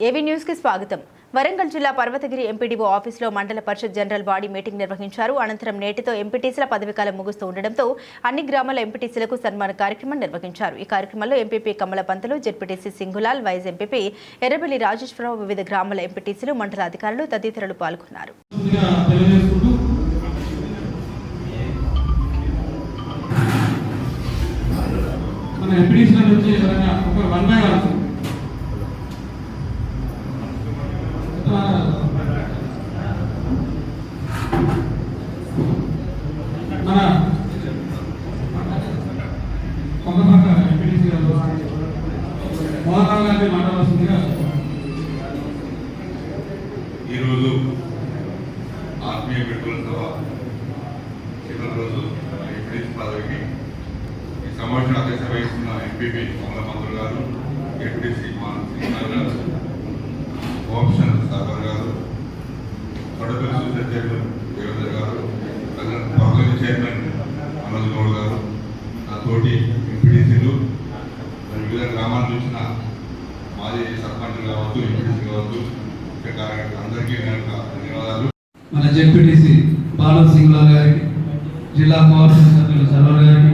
ఏవీ న్యూస్కి స్వాగతం. వరంగల్ జిల్లా పర్వతగిరి ఎంపీడీఓ ఆఫీసులో మండల పరిషత్ జనరల్ బాడీ మీటింగ్ నిర్వహించారు. అనంతరం నేటితో ఎంపీటీసీల పదవీకాలం ముగుస్తూ ఉండడంతో అన్ని గ్రామాల ఎంపీటీసీలకు సన్మాన కార్యక్రమం నిర్వహించారు. ఈ కార్యక్రమంలో MPP Kamala Pantulu ZPTC Singulal vice MPP Errabelli Rajeshwararao వివిధ గ్రామాల ఎంపీటీసీలు మండల అధికారులు తదితరులు పాల్గొన్నారు. మన ఎంపీడీసీల నుంచి ఒక వన్ బై వన్ మన కొంగపక్క ఎంపీటీసీ గారు మోహన్ రావు గారిని మాట్లాడాల్సిందిగా ఈరోజు ఆత్మీయ పెట్టుబడుల సభ చివరి రోజు ఎంపీటీసీ పదవికి ఈ సమావేశం అధ్యక్ష వహిస్తున్న ఎంపీపీ కమల మంత్రులు గారు ఎంపీటీసీ మానవ శ్రీనివాస్ గారు కోఆప్షన్ సాగర్ గారు కొడపల్లి సూచన చైర్మన్ దేవేంద్ర గారు పర్వతి చైర్మన్ మనోజ్ గౌడ్ గారు నా తోటి ఎంపీడీసీలు మరి వివిధ గ్రామాల నుంచి నా మాజీ సర్పంచ్ కావచ్చు ఎంపీడీసీ కావచ్చు అందరికీ ధన్యవాదాలు. మన జెడ్పీటీసీ బాలన్ సింగ్లా గారికి జిల్లా కోఆపరేషన్ సభ్యులు సర్వర్ గారికి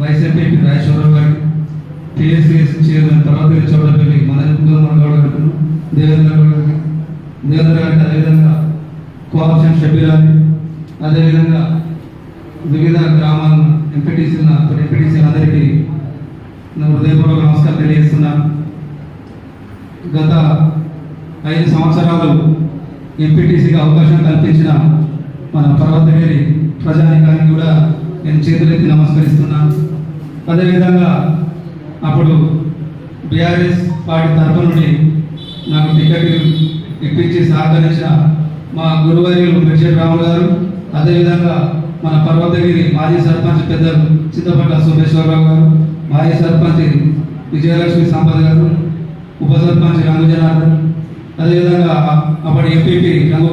వైస్ ఎంపీపీ రాజేశ్వరరావు గారికి టీఎస్సీఎస్ చైర్మన్ తర్వాత చౌడపల్లి మన మన గౌడ్ దేవేంద్ర గౌడ్ గారికి దేవేంద్ర గారికి అదేవిధంగా కోఆప్షన్ షబీర్ గారికి అదేవిధంగా వివిధ గ్రామాల ఎంపీటీసీల ఎంపీటీసీలు అందరికీ నా హృదయపూర్వక నమస్కారం తెలియజేస్తున్నాను గత ఐదు సంవత్సరాలు ఎంపీటీసీకి అవకాశం కల్పించిన మన పర్వతగిరి ప్రజానికానికి కూడా నేను చేతులెత్తి నమస్కరిస్తున్నాను అదేవిధంగా అప్పుడు బీఆర్ఎస్ పార్టీ తరఫు నుండి నాకు టికెట్ ఇప్పించి సహకరించిన మా గురువర్యులు మిర్చెట్ రాము గారు అదేవిధంగా మన పర్వతగిరి మాజీ సర్పంచ్ పెద్దలు చిత్తపట్ల సురేశ్వరరావు గారు మాజీ సర్పంచ్ విజయలక్ష్మి సంపద గారు ఉప సర్పంచ్ రంగు జనార్దన్ అదేవిధంగా అప్పటి ఎంపీపీ రంగు